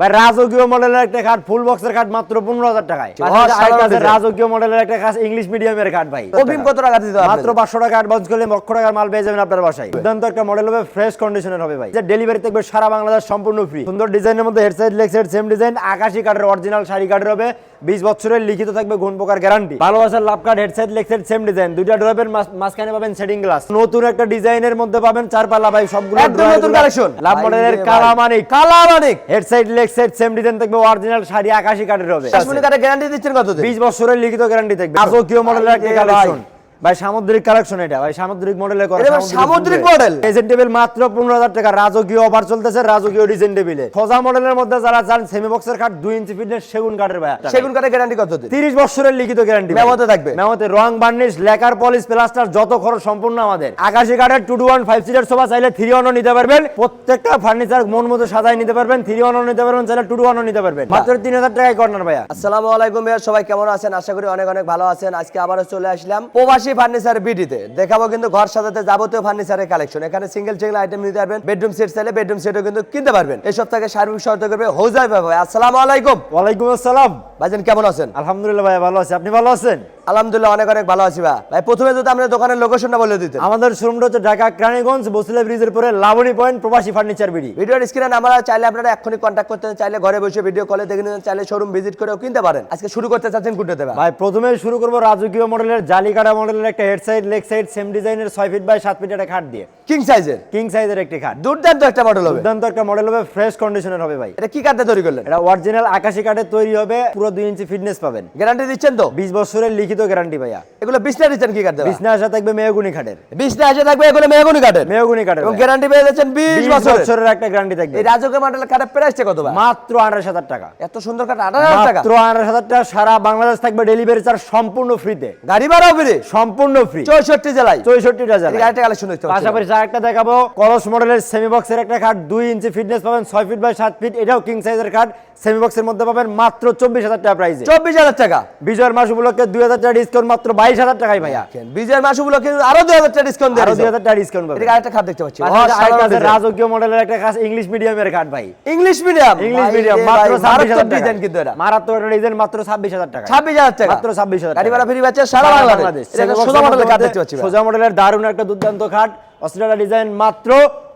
ভাই রাজকীয় মডেলের একটা ফুল বক্সের মাত্র পনেরো হাজার টাকায়। রাজকীয় মডেলের একটা ইংলিশ মিডিয়ামের খাট ভাই। অগ্রিম কত টাকা দিতে মাত্র পাঁচশো টাকা অ্যাডভান্স করলে লক্ষ টাকার মাল পেয়ে যাবেন আপনার বাসায়। দুর্দান্ত একটা মডেল হবে ফ্রেশ কন্ডিশনের হবে ভাই। যে ডেলিভারি থাকবে সারা বাংলাদেশ সম্পূর্ণ ফ্রি সুন্দর ডিজাইনের মধ্যে লেগসেট সেম ডিজাইন আকাশি কাঠের অরিজিনাল শাড়ি কাঠের হবে। বিশ বছরের লিখিত থাকবে গুণ প্রকার গ্যারান্টি ভালোবাসার love card headset legset same design দুইটা ড্রপের মাঝখানে পাবেন সেটিং গ্লাস নতুন একটা ডিজাইনের মধ্যে পাবেন চার পাল্লা ভাই সবগুলো একদম নতুন কালেকশন লাভ মডেলের। কালা মানে কালা মানে হেডসেট লেগসেট সেম ডিজাইন থাকবে অরিজিনাল শাড়ি আকাশি কাঠের হবে। গ্যারান্টি দিচ্ছেন কত বিশ বছরের লিখিত গ্যারান্টি থাকবে। আজও কিও মডেলের একটা কালেকশন ভাই সামুদ্রিক কালেকশন এটা। ভাই সামুদ্রিক মডেলে করা এটা সামুদ্রিক মডেল ডিজাইন টেবিল মাত্র পনেরো হাজার টাকা। রাজকীয় অফার চলতেছে রাজকীয় ডিজাইন টেবিলে খোঁজা মডেলের মধ্যে যারা চান সেমি বক্সের কাঠ দুই ইঞ্চি ফিটনেস সেগুন কাঠের ভাই সেগুন কাঠে গ্যারান্টি কত দিন? তিরিশ বছরের লিখিত গ্যারান্টি মেমোতে থাকবে? মেমোতে রং বার্নিশ লেকার পলিশ প্লাস্টার যত খরচ সম্পূর্ণ আমাদের। আকাশী কাঠের two two one five seater sofa চাইলে থ্রি ওয়ানও নিতে পারবেন। প্রত্যেকটা ফার্নিচার মন মতো সাজাই নিতে পারবেন। থ্রি ওয়ানও নিতে পারবেন চাইলে টু টু ওয়ানও নিতে পারবেন। মাত্র তিন হাজার টাকায় কর্নার ভাইয়া। আসসালামু আলাইকুম ভাইয়া সবাই কেমন আছেন? আশা করি অনেক অনেক ভালো আছেন। আজকে আবারও চলে আসলাম। প্রবাসী ফার্নিচার বিডিতে। দেখাবো কিন্তু ঘর সাজাতে যাবতীয় ফার্নিচারের কালেকশন এখানে সিঙ্গেল সিঙ্গেল আইটেম নিতে পারবেন বেডরুম সেট চাইলে বেডরুম সেটও কিন্তু কিনতে পারবেন। এই সপ্তাহে সার্বিক সহায়তা করবে হোজাই ভাই আসসালামু আলাইকুম। ওয়ালাইকুম আসসালাম। ভাইজান কেমন আছেন? আলহামদুলিল্লাহ ভাই ভালো আছি। আপনি ভালো আছেন? আলহামদুলিল্লাহ অনেক অনেক ভালো আছি ভাই। ভাই প্রথমে যদি আপনার দোকানের লোকেশনটা বলে দিতেন। আমাদের শোরুমটা হচ্ছে ঢাকা ক্রানীগঞ্জ বসিলা ব্রিজের পরে Laboni point Probashi furniture BD. ভিডিওর স্ক্রিনে আমরা চাইলে আপনারা এক্ষুনি কন্ট্যাক্ট করতে চাইলে ঘরে বসে ভিডিও কলে দেখে নিতে চাইলে শোরুম ভিজিট করেও কিনতে পারেন। আজকে শুরু করতে চাচ্ছেন কোনটা ভাই। প্রথমে শুরু করব রাজকীয় মডেলের জালিকাটা মডেলের একটা head side leg side same ডিজাইনের ছয় ফিট বাই সাত ফিট একটা খাট দিয়ে। কিং সাইজের কিং সাইজের একটি খাট। দুর্দান্ত একটা মডেল হবে। দুর্দান্ত একটা মডেল হবে ফ্রেশ কন্ডিশনের হবে ভাই। এটা কি কাঠে তৈরি করলেন? এটা অরিজিনাল আকাশি কাঠের তৈরি হবে পুরো দুই ইঞ্চি ফিটনেস পাবেন। গ্যারান্টি দিচ্ছেন তো? বিশ বছরের লিখিত গ্যারান্টি ভাইয়া। এগুলো বিছনা দিচ্ছেন কি কাঠ? বিছনা আসা থাকবে মেয়গুনি খাটের বিছনা এসে থাকবে এগুলো মেহগুনি কাঠের? মেয়গুনি কাঠের এবং গ্যারান্টি পেয়ে যাচ্ছেন বিশ বছরের। একটা গ্যারান্টি থাকবে। এই রাজকীয় মডেলের কাঠের প্রাইসটা কত ভাই? মাত্র আঠাশ হাজার টাকা। এত সুন্দর কাঠ আঠারো হাজার টাকা? মাত্র আঠাশ হাজার টাকা সারা বাংলাদেশ থাকবে ডেলিভারি চার্জ সম্পূর্ণ ফ্রিতে গাড়ি ভাড়াও ফ্রি সম্পূর্ণ ফ্রি চৌষট্টি জেলায়। চৌষট্টিটা জেলা গাড়িটা কালেকশন দেখতে পাশাপাশি আরেকটা দেখাবো কলস মডেলের সেমি বক্সের একটা খাট দুই ইঞ্চি ফিটনেস পাবেন ছয় ফিট বাই সাত ফিট এটাও কিং সাইজের খাট সেমি বক্সের মধ্যে পাবেন মাত্র চব্বিশ হাজার টাকা প্রাইসে চব্বিশ হাজার টাকা। বিজয়ের মাস উপলক্ষে দুই হাজার টাকা ডিসকাউন্ট মাত্র বাইশ হাজার টাকায় ভাইয়া। বিজয়ের মাস উপলক্ষে আরও দুই হাজার টাকা ডিসকাউন্ট আরও দুই হাজার টাকা ডিসকাউন্ট পাবেন। এটা আরেকটা খাট দেখতে পাচ্ছি। আরেকটা রাজকীয় মডেলের একটা খাট ইংলিশ মিডিয়ামের খাট ভাই। ইংলিশ মিডিয়াম ইংলিশ মিডিয়াম মাত্র ছাব্বিশ হাজার ডিজাইন কিন্তু এটা। মারাত্মক ডিজাইন মাত্র ছাব্বিশ হাজার টাকা। ছাব্বিশ হাজার টাকা। মাত্র ছাব্বিশ হাজার গাড়ি ভাড়া ফ্রি পাচ্ছে সারা বাংলাদেশ। সোজা মডেলের কাঠ দেখতে পাচ্ছি সোজা মডেলের দারুণ একটা দুর্দান্ত খাট অস্ট্রেলিয়া ডিজাইন মাত্র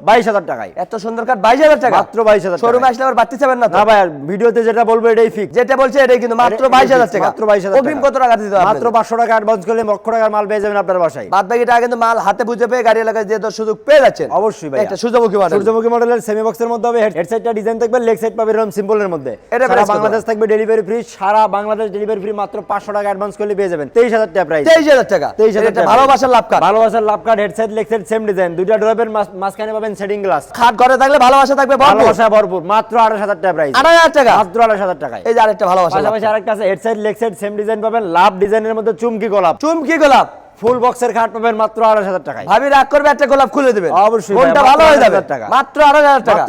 বাইশ হাজার টাকায়। এত সুন্দর কাঠ বাইশ হাজার টাকা? মাত্র 22,000 শোরুমে আসলে আবার বাড়তি চাবেন না না ভাই ভিডিওতে যেটা বলব এটাই ফিক্স যেটা বলছে এটাই কিন্তু মাত্র বাইশ হাজার টাকা। মাত্র 22,000 অগ্রিম কত টাকা দিতে মাত্র পাঁচশো টাকা অ্যাডভান্স করলে লক্ষ টাকার মাল পেয়ে যাবেন আপনার বাসায়। বাদ বাকি টাকা কিন্তু মাল হাতে বুঝে পেয়ে গাড়ি এলাকায় যে তোর সুযোগ পেয়ে যাচ্ছেন। অবশ্যই ভাই একটা সূর্যমুখী মডেল সূর্যমুখী মডেলের সেমি বক্সের মধ্যে হবে হেড সাইডটা ডিজাইন থাকবে লেগ সাইড পাবে এরকম সিম্পলের মধ্যে। এটা সারা বাংলাদেশ থাকবে ডেলিভারি ফ্রি সারা বাংলাদেশ ডেলিভারি ফ্রি মাত্র পাঁচশো টাকা অ্যাডভান্স করলে পেয়ে যাবেন। তেইশ হাজার টাকা প্রাইস তেইশ হাজার টাকা। তেইশ হাজার টাকা ভালোবাসার লাভ কাঠ ভালোবাসার love card head side leg side same design দুইটা ড্রপের মাঝখানে পাবেন সেটিং গ্লাস খাট ঘরে থাকলে ভালোবাসা থাকবে ভালোবাসা ভরপুর। মাত্র আঠাশ হাজার টাকা প্রাইস আড়াই হাজার টাকা? মাত্র আঠাশ হাজার টাকায়। এই যে আরেকটা ভালোবাসা পাশাপাশি আরেকটা আছে head side leg side same design পাবেন। লাভ ডিজাইনের মধ্যে চুমকি গোলাপ। চুমকি গোলাপ। ফুল বক্সের খাট পাবেন মাত্র আঠাশ হাজার টাকায়। ভাবি রাগ করবে একটা গোলাপ খুলে দিবেন। অবশ্যই মাত্র ভালো হয়ে যাবে। টাকা। মাত্র আড়াই হাজার টাকা।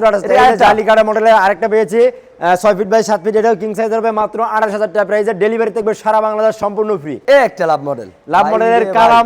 জালিকাটা আরেকটা পেয়েছি ছয় ফিট বাই সাত ফিট এটাও কিং সাইজ হবে মাত্র আঠাশ হাজার টাকা প্রাইসে ডেলিভারি থাকবে সারা বাংলাদেশ সম্পূর্ণ ফ্রি একটা লাভ মডেল লাভ মডেলের Kala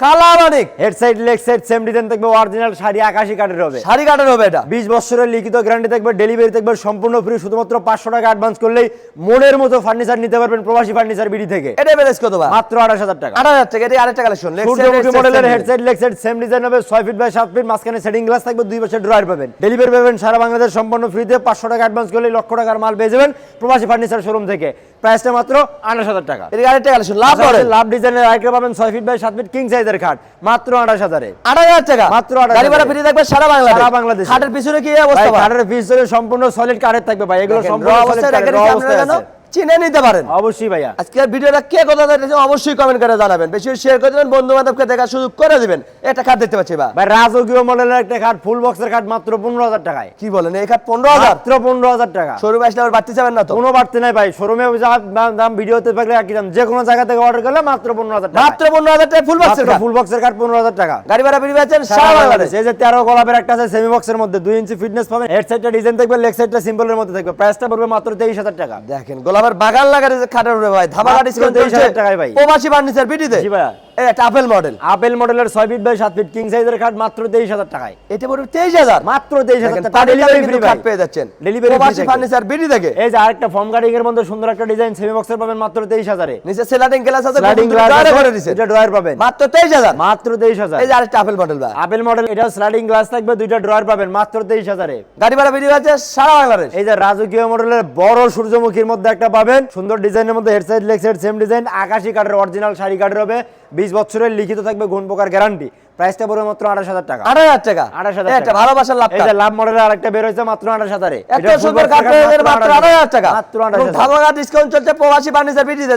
Manik Kala Manik head side leg side same design থাকবে অরিজিনাল শাড়ি আকাশি কাঠের হবে। শাড়ি কাটার হবে এটা। বিশ বছরের লিখিত গ্যারান্টি থাকবে ডেলিভারি থাকবে সম্পূর্ণ ফ্রি শুধুমাত্র পাঁচশো টাকা অ্যাডভান্স করলেই মনের মতো ফার্নিচার নিতে পারবেন প্রবাসী ফার্নিচার বিডি থেকে। এটা কত মাত্র আঠাশ হাজার টাকা। আড়াই হাজার টাকা এটা আরেকটা কালেকশন সূর্যমুখী মডেলের হেডসেট লেগসেট সেম ডিজাইন হবে ছয় ফিট বাই সাত ফিট মাঝখানে সেটিং গ্লাস থাকবে দুই বছর ড্রয়ার পাবেন। ডেলিভারি পাবেন সারা বাংলাদেশ সম্পূর্ণ ফ্রিতে পাঁচশো টাকা অ্যাডভান্স করলে লক্ষ টাকার মাল পেয়ে যাবেন প্রবাসী ফার্নিচার শোরুম থেকে। প্রাইসটা মাত্র আঠাশ হাজার টাকা। এটা আরেকটা কালেকশন লাভ লাভ ডিজাইনের আরেকটা পাবেন ছয় ফিট বাই সাত ফিট কিং সাইজের খাট। মাত্র আঠাশ হাজারে। আঠাশ হাজার টাকা? মাত্র গাড়ি ভাড়া ফ্রি থাকবে সারা বাংলাদেশ। সারা বাংলাদেশ। খাটের পিছনে কি অবস্থা ভাই? পিছনে সম্পূর্ণ সলিড কাঠের থাকবে ভাই। এগুলো সম্পূর্ণ অবস্থা কাঠের, অবস্থায় আছে। চিনে নিতে পারেন। অবশ্যই ভাইয়া। আজকে ভিডিওটা কে কথা দেখেছে অবশ্যই কমেন্ট করে জানাবেন। বেশি শেয়ার করে দেবেন বন্ধু বান্ধবকে দেখার সুযোগ করে দিবেন। এটা খাট দেখতে পাচ্ছি বা ভাই রাজকীয় মডেলের একটা খাট ফুল বক্সের খাট মাত্র পনেরো হাজার টাকায়। কি বলেন এই খাট পনেরো হাজার? মাত্র পনেরো হাজার টাকা। শোরুমে আসলে আবার বাড়তি যাবেন না তো? কোনো বাড়তি নাই ভাই শোরুমে দাম ভিডিওতে থাকলে একই দাম। যে কোনো জায়গা থেকে অর্ডার করলে মাত্র পনেরো হাজার টাকা মাত্র পনেরো হাজার টাকা ফুল বক্সের খাট ফুল বক্সের পনেরো হাজার টাকা। গাড়ি ভাড়া ফ্রি পাচ্ছেন সারা বাংলাদেশ। এই যে তেরো গোলাপের একটা আছে সেমি বক্সের মধ্যে। দুই ইঞ্চি ফিটনেস পাবেন। হেড সাইডটা ডিজাইন থাকবে লেগ সাইডটা সিম্পলের মধ্যে থাকবে। প্রাইসটা পড়বে মাত্র তেইশ হাজার টাকা। দেখেন গোলাপের বাগান লাগাতে খাটের উপরে ভাই ধাবা কাটিস ডিসকাউন্ট 23,000 টাকায় ভাই। প্রবাসী ফার্নিচার পিটিতে জি ভাইয়া। এই একটা আপেল মডেল আপেল মডেলের ছয় ফিট বাই সাত ফিট কিং সাইজের খাট মাত্র তেইশ হাজার টাকায়। এটা পড়বে তেইশ হাজার। মাত্র তেইশ হাজার টাকা। ডেলিভারি ডেলিভারি ফ্রি খাট পেয়ে যাচ্ছেন। ডেলিভারি প্রবাসী ফার্নিচার বিডি থেকে এই যে আরেকটা ফর্ম কাটিং এর মধ্যে সুন্দর একটা ডিজাইন সেমি বক্সের পাবেন মাত্র তেইশ হাজারে। নিচে স্লাইডিং গ্লাস আছে স্লাইডিং গ্লাস করে দিছেন দুইটা ড্রয়ার পাবেন। মাত্র তেইশ হাজার। মাত্র তেইশ হাজার। এই যে আরেকটা আপেল মডেল ভাই। আপেল মডেল এটা স্লাইডিং গ্লাস থাকবে দুইটা ড্রয়ার পাবেন মাত্র তেইশ হাজারে। গাড়ি ভাড়া বিডি আছে সারা বাংলাদেশ। এই যে রাজকীয় মডেলের বড় সূর্যমুখীর মধ্যে একটা পাবেন সুন্দর ডিজাইনের মধ্যে head side leg side same design আকাশি কাঠের অরিজিনাল শাড়ি কাঠের হবে। বিশ বছরের লিখিত থাকবে গুণ প্রকার গ্যারান্টি প্রাইসটা পড়বে মাত্র আঠাশ হাজার টাকা। আট হাজার টাকা? আঠাশ হাজার এই একটা ভালোবাসার লাভ যে লাভ মডেলের আরেকটা বের হয়েছে মাত্র আঠাশ হাজারে। এত সুন্দর কাঠ পেয়ে মাত্র আট হাজার টাকা। মাত্র ধামাকা ডিসকাউন্ট চলছে প্রবাসী ফার্নিচার বিডিতে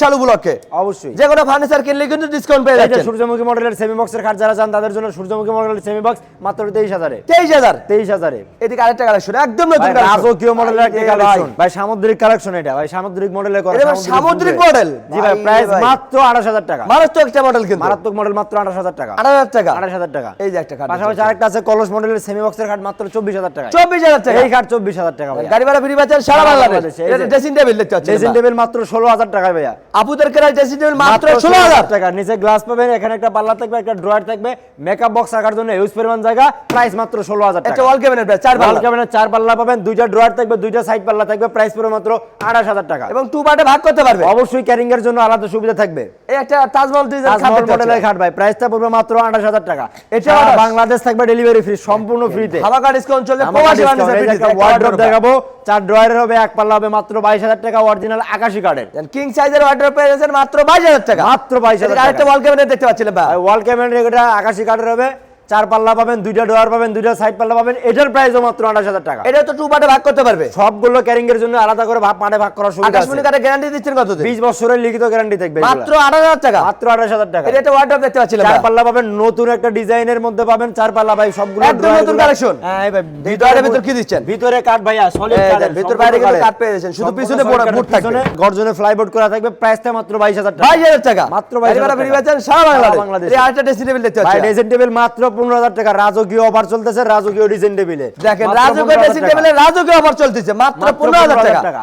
সাল উপলক্ষে। অবশ্যই। যে কোনো ফার্নিচার কিনলে কিন্তু ডিসকাউন্ট পেয়ে সূর্যমুখী মডেলের সেমি বক্সের খাট যারা চান তাদের জন্য সূর্যমুখী মডেলের সেমি বক্স মাত্র তেইশ হাজারে। তেইশ হাজার। তেইশ হাজারে। এদিকে আরেকটা কালেকশন একদম নতুন রাজকীয় মডেলের একটা ভাই, কালেকশন ভাই সামুদ্রিক কালেকশন এটা। ভাই সামুদ্রিক মডেলের করা সামুদ্রিক model? জি ভাই প্রাইস মাত্র আঠাশ হাজার টাকা। মারাত্মক একটা মডেল কিন্তু। মারাত্মক মডেল মাত্র আঠাশ হাজার টাকা। আট হাজার টাকা। আঠাশ হাজার টাকা। এই যে একটা খাট পাশাপাশি আরেকটা আছে কলস মডেলের সেমি বক্সের খাট মাত্র চব্বিশ হাজার টাকা চব্বিশ হাজার টাকা। এই খাট চব্বিশ হাজার টাকা ভাই গাড়ি ভাড়া ফ্রি পাচ্ছেন সারা সারা বাংলাদেশ। বাংলাদেশে, এই এটা যে। ড্রেসিং টেবিল দেখতে পাচ্ছেন ড্রেসিং টেবিল মাত্র ষোলো হাজার টাকা ভাইয়া। আপুদের কেনার ড্রেসিং টেবিল মাত্র ষোলো হাজার। টাকা। নিচে গ্লাস পাবেন এখানে একটা পাল্লা থাকবে একটা ড্রয়ার থাকবে মেকআপ বক্স রাখার জন্য ইউজ পরিমাণ জায়গা প্রাইস মাত্র ষোলো হাজার টাকা। ওয়াল ক্যাবিনেট চার ওয়াল পাল্লা ক্যাবিনেট চার পাল্লা পাবেন দুইটা ড্রয়ার থাকবে দুইটা সাইড পাল্লা থাকবে প্রাইস পড়বে মাত্র আঠাশ হাজার টাকা। এবং টু পার্টে ভাগ করতে পারবে। অবশ্যই ক্যারিং এর জন্য আলাদা সুবিধা থাকবে। এই একটা তাজমহল ডিজাইন মডেলের খাট ভাই প্রাইসটা পড়বে মাত্র আঠাশ হাজার টাকা। এটা বাংলাদেশ থাকবে ডেলিভারি ফ্রি সম্পূর্ণ ফ্রিতে ডিসকাউন্ট ওয়ার্ড্রপ দেখাবো। চার ড্রয়ারের হবে এক পাল্লা হবে মাত্র বাইশ হাজার টাকা অরিজিনাল আকাশি কার্ডের কিং সাইজের ওয়ার্ড্রপ পেয়ে যাচ্ছেন মাত্র বাইশ হাজার টাকা। মাত্র বাইশ হাজার আরেকটা ওয়াল ক্যাবিনেট দেখতে পাচ্ছিলেন ভাই ওয়াল ক্যাবিনেট এটা আকাশি কার্ডের হবে। চার পাল্লা পাবেন দুইটা ড্রয়ার পাবেন দুইটা সাইড পাল্লা পাবেন এটার প্রাইসও মাত্র আঠাশ হাজার টাকা। এটা তো টু পার্টে ভাগ করতে পারবে। সবগুলো ক্যারিং এর জন্য আলাদা করে ভাগ পাড়ে ভাগ করার সুবিধা আছে। গ্যারান্টি দিচ্ছেন কত বিশ বছরের লিখিত গ্যারান্টি থাকবে মাত্র আট হাজার টাকা? মাত্র আঠাশ হাজার টাকা। এটা একটা ওয়ার্ড্রপ দেখতে পাচ্ছিলেন চার পাল্লা পাবেন নতুন একটা ডিজাইনের মধ্যে পাবেন চার পাল্লা ভাই সবগুলো একদম নতুন collection। হ্যাঁ ভাই, ভিতরে ভিতর কি দিচ্ছেন? ভিতরে কাঠ ভাইয়া সলিড কাঠ ভিতর বাইরে কিন্তু কাঠ পেয়ে যাচ্ছেন, শুধু পিছনে বোর্ড- বুট থাকবে। গর্জনে ফ্লাইবোর্ড করা থাকবে প্রাইসটা মাত্র বাইশ হাজার টাকা। বাইশ হাজার টাকা। মাত্র 22,000 গাড়ি ভাড়া ফ্রি টাকা। সারা বাংলাদেশ। এই আরেকটা টেবিল দেখতে ভাই পাচ্ছেন ডিজাইন টেবিল মাত্র পনেরো হাজার টাকা রাজকীয় অফার চলতেছে রাজকীয় ডিজাইন টেবিলে দেখেন রাজকীয় 15,000 ড্রেসিং টাকা। টেবিলে রাজকীয় অফার চলতেছে মাত্র পনেরো হাজার টাকা।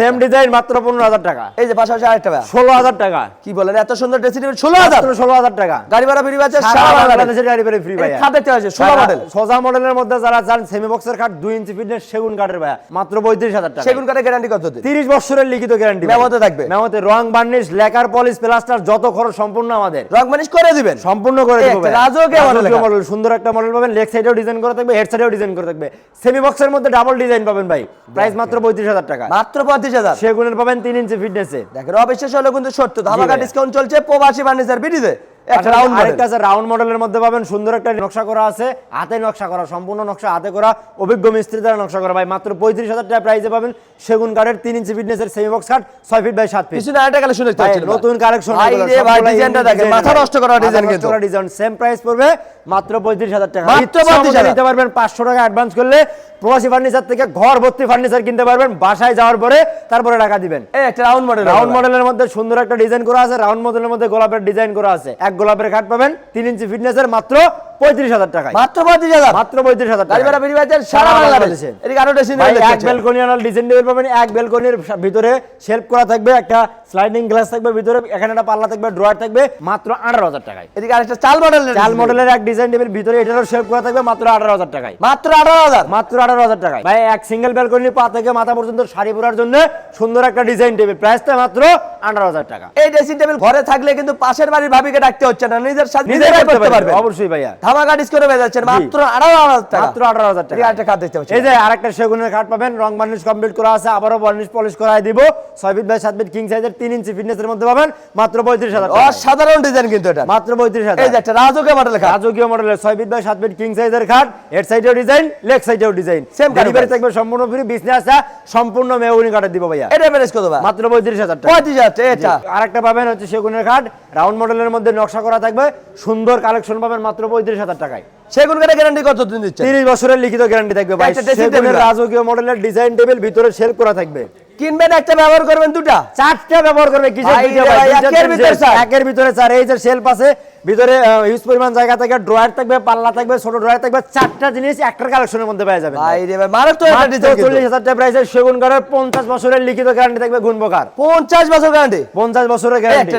সেম ডিজাইন মাত্র পনেরো হাজার টাকা। এই যে পাশাপাশি আরেকটা ভাই। ষোলো হাজার টাকা। কি বলেন এত সুন্দর ড্রেসিং টেবিল ষোলো হাজার। ষোলো হাজার টাকা। গাড়ি ভাড়া ফ্রি পাচ্ছেন সারা বাংলাদেশের গাড়ি পেরে ফ্রি ভাই পাচ্ছেন ষোলো মডেল সোজা মডেলের মধ্যে যারা চান সেমি বক্সের খাট দুই ইঞ্চি ফিটনেস সেগুন কাঠের ভাইয়া মাত্র পঁয়ত্রিশ হাজার টাকা। সেগুন কাঠে গ্যারান্টি কত তিরিশ বছরের লিখিত গ্যারান্টি মেমোতে থাকবে। মেমোতে রং বার্নিশ লেকার পলিশ প্লাস্টার যত খরচ সম্পূর্ণ আমাদের। রং মানিশ করে দিবেন। সম্পূর্ণ করে এই দেবো রাজকীয় model, সুন্দর একটা মডেল পাবেন লেগ সাইডেও ডিজাইন করা থাকবে হেড সাইডেও ডিজাইন করা থাকবে। সেমি বক্সের মধ্যে ডাবল ডিজাইন পাবেন ভাই। প্রাইস মাত্র পঁয়ত্রিশ হাজার টাকা। মাত্র পঁয়ত্রিশ হাজার। সেগুনের পাবেন তিন ইঞ্চি ফিটনেসে দেখেন অবিশ্বাস হলো কিন্তু সত্য ধামাকা ডিসকাউন্ট চলছে প্রবাসী ফার্নিচার বিডিতে আরেকটা আছে রাউন্ড মডেলের মধ্যে পাবেন সুন্দর একটা নকশা করা আছে হাতে নকশা করা সম্পূর্ণ নকশা হাতে করা অভিজ্ঞ মিস্ত্রি দ্বারা নকশা করা। ভাই মাত্র পঁয়ত্রিশ হাজার টাকা প্রাইসে পাবেন সেগুন কাঠের তিন ইঞ্চি ফিটনেসের সেমি বক্স কাঠ ছয় ফিট বাই সাত ফিট পিছনে আরেকটা কালেকশন দেখতে ভাই, পাচ্ছেন নতুন কালেকশন ভাই রে ভাই ডিজাইনটা দেখেন মাথা নষ্ট করা ডিজাইন কিন্তু। ডিজাইন সেম প্রাইস পড়বে মাত্র পঁয়ত্রিশ হাজার টাকা। মাত্র ইচ্ছা মতো 35,000 নিতে পারবেন পাঁচশো টাকা অ্যাডভান্স করলে প্রবাসী ফার্নিচার থেকে ঘর ভর্তি ফার্নিচার কিনতে পারবেন বাসায় যাওয়ার পরে তারপরে টাকা দিবেন। একটা রাউন্ড মডেল রাউন্ড মডেলের মধ্যে সুন্দর একটা ডিজাইন করা আছে রাউন্ড মডেলের মধ্যে গোলাপের ডিজাইন করা আছে। এক গোলাপের খাট পাবেন। তিন ইঞ্চি ফিটনেসের মাত্র পঁয়ত্রিশ হাজার টাকায়। মাত্র পঁয়ত্রিশ হাজার? মাত্র পঁয়ত্রিশ হাজার টাকা ভাড়া ফ্রি সারা বাংলাদেশে। এদিকে আরও ড্রেসিং এক দেখতে বেলকনি ডিজাইন টেবিল পাবেন এক বেলকনির ভিতরে শেলফ করা থাকবে একটা স্লাইডিং গ্লাস থাকবে ভিতরে এখানে একটা পাল্লা থাকবে ড্রয়ার থাকবে মাত্র আঠারো হাজার টাকায়। এদিকে আরেকটা চাল মডেল চাল মডেলের এক ডিজাইন টেবিল ভিতরে এটারও শেলফ করা থাকবে মাত্র আঠারো হাজার টাকায়। মাত্র আঠারো হাজার? মাত্র আঠারো হাজার টাকায়। ভাই এক সিঙ্গেল ব্যালকনি পা থেকে মাথা পর্যন্ত শাড়ি পরার জন্য সুন্দর একটা ডিজাইন টেবিল প্রাইসটা মাত্র আঠারো হাজার টাকা। এই ড্রেসিং টেবিল ঘরে থাকলে কিন্তু পাশের বাড়ির ভাবিকে ডাকতে হচ্ছে না নিজের সাথে নিজেরাই নিজেরাই করতে করতে পারবে। পারবে অবশ্যই ভাইয়া। ধামাকা ডিসকাউন্ট পেয়ে যাচ্ছেন মাত্র আঠারো হাজার টাকা। মাত্র আঠারো হাজার টাকা। এদিকে আরেকটা খাট দেখতে পাচ্ছেন এই যে আরেকটা সেগুনের খাট পাবেন রং বার্নিশ কমপ্লিট করা আছে বার্নিশ পলিশ দিব। ফিট বাই ফিট কিং সাইজের ইঞ্চি ফিটনেসের মধ্যে পাবেন মাত্র পঁয়ত্রিশ হাজার টাকা। অসাধারণ ডিজাইন কিন্তু এটা। মাত্র পঁয়ত্রিশ হাজার। এই যে একটা রাজকীয় মডেল খাট। রাজকীয় মডেলের ফিট বাই ফিট কিং সাইজের খাট হেড সাইডেও ডিজাইন লেগ সাইডেও ডিজাইন ডেলিভারি কাঠের থাকবে সম্পূর্ণ ফ্রি বিজনেস আছে সম্পূর্ণ মেউনি কাটে দিব ভাইয়া। এটা প্রাইস কত ভাই? মাত্র পঁয়ত্রিশ হাজার টাকা। পঁয়ত্রিশ হাজার টাকা, এটা। আরেকটা পাবেন হচ্ছে সেগুনের খাট রাউন্ড মডেলের মধ্যে নকশা করা থাকবে সুন্দর কালেকশন পাবেন মাত্র পঁয়ত্রিশ হাজার টাকায়। সেগুন কাঠে গ্যারান্টি কতদিন দিচ্ছে? তিরিশ বছরের লিখিত গ্যারান্টি থাকবে ভাই। সেগুনের রাজকীয় মডেলের ডিজাইন টেবিল ভিতরে শেলফ করা থাকবে। কিনবেন একটা ব্যবহার করবেন দুটা। চারটা ব্যবহার করবে কিসের ভিতরে চার। একের ভিতরে চার এই যে শেলফ আছে ভিতরে হিউজ পরিমাণ জায়গা থাকবে ড্রয়ার থাকবে পাল্লা থাকবে ছোট ড্রয়ার থাকবে চারটা জিনিস একটা কালেকশনের মধ্যে পেয়ে যাবেন। ভাই রে ভাই মারাত্মক একটা ডিজাইন চল্লিশ হাজার টাকা প্রাইসে সেগুন কাঠের পঞ্চাশ বছরের লিখিত গ্যারান্টি থাকবে গুণবকার পঞ্চাশ বছর গ্যারান্টি পঞ্চাশ বছরের গ্যারান্টি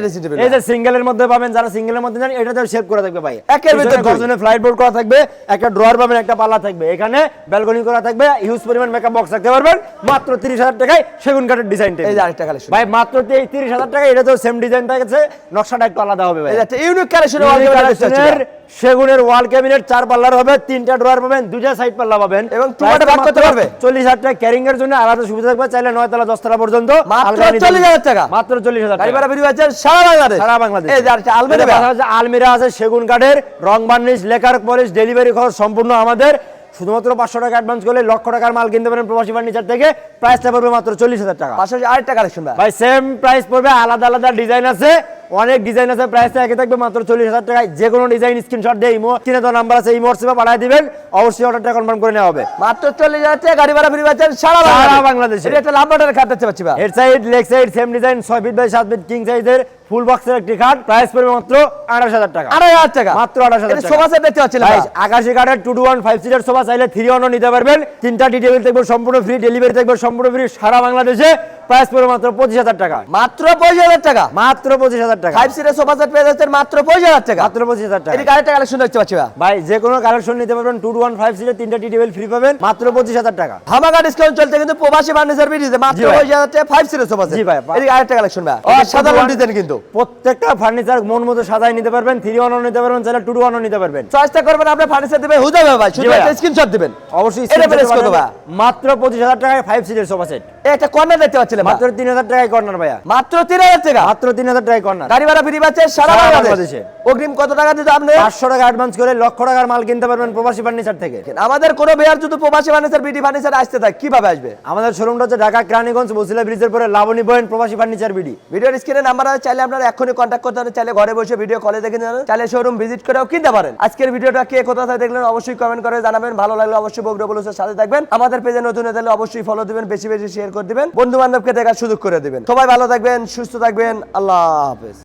এই যে সিঙ্গেলের মধ্যে পাবেন যারা সিঙ্গেলের মধ্যে জানেন এটাতে শেপ করে থাকবে ভাই। একের ভিতর। গর্জনে ফ্লাইট বোর্ড করা থাকবে একটা ড্রয়ার পাবেন একটা পাল্লা থাকবে। এখানে ব্যালকনি করা থাকবে হিউজ পরিমাণ মেকআপ বক্স রাখতে পারবেন মাত্র তিরিশ হাজার টাকায় সেগুন কাঠের ডিজাইন এই যে আরেকটা কালেকশন ভাই মাত্র তিরিশ হাজার টাকা এটা তো সেম ডিজাইন থাকছে নকশাটা একটু আলাদা হবে ভাই। ইউনিক কালেকশন সেগুনের ওয়াল ক্যাবিনেট চার পাল্লার হবে তিনটা ড্রয়ার পাবেন দুইটা সাইড পাল্লা পাবেন। এবং ভাগ করতে পারবে? চল্লিশ হাজার টাকা ক্যারিং এর জন্য আলাদা সুবিধা থাকবে চাইলে নয় তলা পর্যন্ত মাত্র নিতে 40,000 টাকা? মাত্র চল্লিশ হাজার গাড়ি টাকা। ভাড়া বেরিয়ে যাচ্ছে সারা বাংলাদেশ। সারা বাংলাদেশ। এই যে আরেকটা আলমারি আলমিরা আছে সেগুন কাঠের রং বার্নিশ লেকার পলিশ ডেলিভারি খরচ সম্পূর্ণ আমাদের। শুধুমাত্র পাঁচশো টাকা অ্যাডভান্স করলে লক্ষ টাকার মাল কিনতে পারেন প্রবাসী ফার্নিচার থেকে। প্রাইসটা পড়বে মাত্র চল্লিশ হাজার টাকা। পাশাপাশি আরেকটা কালেকশন ভাই সেম প্রাইস পড়বে আলাদা আলাদা ডিজাইন আছে। অনেক ডিজাইন আছে প্রাইস একই থাকবে মাত্র চল্লিশ হাজার টাকায়। যে কোনো ডিজাইন স্ক্রিনশট দিয়ে ইমো কিনে তো নাম্বার আছে ইমো হোয়াটসঅ্যাপে পাঠিয়ে দিবেন। অবশ্যই অর্ডারটা কনফার্ম করে নেওয়া হবে। মাত্র চল্লিশ হাজার টাকা গাড়ি ভাড়া ফ্রি পাচ্ছেন সারা সারা বাংলাদেশ। এটা লাম্বাটার খাট পাচ্ছি বা head side leg side same design ছয় ফিট বাই সাত ফিট কিং সাইজের ফুল বক্সের একটি খাট প্রাইস পড়বে মাত্র আঠাশ হাজার টাকা। আড়াই হাজার টাকা। মাত্র আঠাশ হাজার। সোফা সেট দেখতে পাচ্ছিলাম ভাই। আকাশি কাঠের two two one five seater sofa চাইলে থ্রি ওয়ানও নিতে পারবেন। তিনটা টি টেবিল থাকবে সম্পূর্ণ ফ্রি ডেলিভারি থাকবে সম্পূর্ণ ফ্রি সারা বাংলাদেশে। প্রাইস পড়বে মাত্র পঁচিশ হাজার টাকা। মাত্র পঁচিশ হাজার টাকা? মাত্র পঁচিশ হাজার টাকা। ফাইভ সিটের সোফা সেট পেয়ে যাচ্ছেন মাত্র পঁচিশ হাজার টাকা। মাত্র পঁচিশ হাজার টাকা। এদিকে আরেকটা কালেকশন দেখতে পাচ্ছি ভাই। যে কোনো কালেকশন নিতে পারবেন। টু ওয়ান ফাইভ সিটার তিনটা টি টেবিল ফ্রি পাবেন। মাত্র পঁচিশ হাজার টাকা। ধামাকা ডিসকাউন্ট চলছে কিন্তু প্রবাসী ফার্নিচার বিডিতে মাত্র। পঁচিশ হাজার টাকা ফাইভ সিটের সোফা সেট জি ভাই। এদিকে আরেকটা কালেকশন ভাই। সাধারণ ডিজাইন কিন্তু। প্রত্যেকটা ফার্নিচার মন মতো সাজাই নিতে পারবেন থ্রি ওয়ানও নিতে পারবেন চাইলে টু ওয়ানও নিতে পারবেন। চয়েসটা করবেন আপনি ফার্নিচার দিবেন হুদা ভাই শুধু একটা স্ক্রিনশট দিবেন। অবশ্যই এটা প্রেস কত মাত্র পঁচিশ হাজার টাকায় ফাইভ সিটের সোফা সেট একটা কর্নার দেখতে পাচ্ছিলাম মাত্র তিন হাজার টাকায় কর্নার ভাইয়া। মাত্র তিন হাজার টাকা? মাত্র তিন হাজার টাকায় কর্নার গাড়ি ভাড়া ফ্রি পাচ্ছেন সারা বাংলাদেশে। অগ্রিম কত টাকা দিতে আপনি? পাঁচশো টাকা অ্যাডভান্স করে লক্ষ টাকার মাল কিনতে পারবেন প্রবাসী ফার্নিচার থেকে। আমাদের কোনো বেয়ার যদি প্রবাসী ফার্নিচার বিডি ফার্নিচার আসতে থাকে কীভাবে আসবে? আমাদের শোরুমটা হচ্ছে ঢাকা ক্রানীগঞ্জ বসিলা ব্রিজের পরে লাবণী বয়েন প্রবাসী ফার্নিচার বিডি। ভিডিওর স্ক্রিনে নাম্বার আছে চাইলে আপনারা এখনই কন্ট্যাক্ট করতে পারেন, চাইলে ঘরে বসে ভিডিও কলে দেখে নেন চাইলে শোরুম ভিজিট করেও কিনতে পারেন। আজকের ভিডিওটা কে কোথা থেকে দেখলেন অবশ্যই কমেন্ট করে জানাবেন। ভালো লাগলে অবশ্যই বগুড়া বলুসের সাথে থাকবেন। আমাদের পেজে নতুন হয়ে থাকলে অবশ্যই ফলো দিবেন, বেশি বেশি শেয়ার করে দিবেন। বন্ধু বান্ধবকে দেখার সুযোগ করে দিবেন। সবাই ভালো থাকবেন, সুস্থ থাকবেন। আল্লাহ হাফেজ।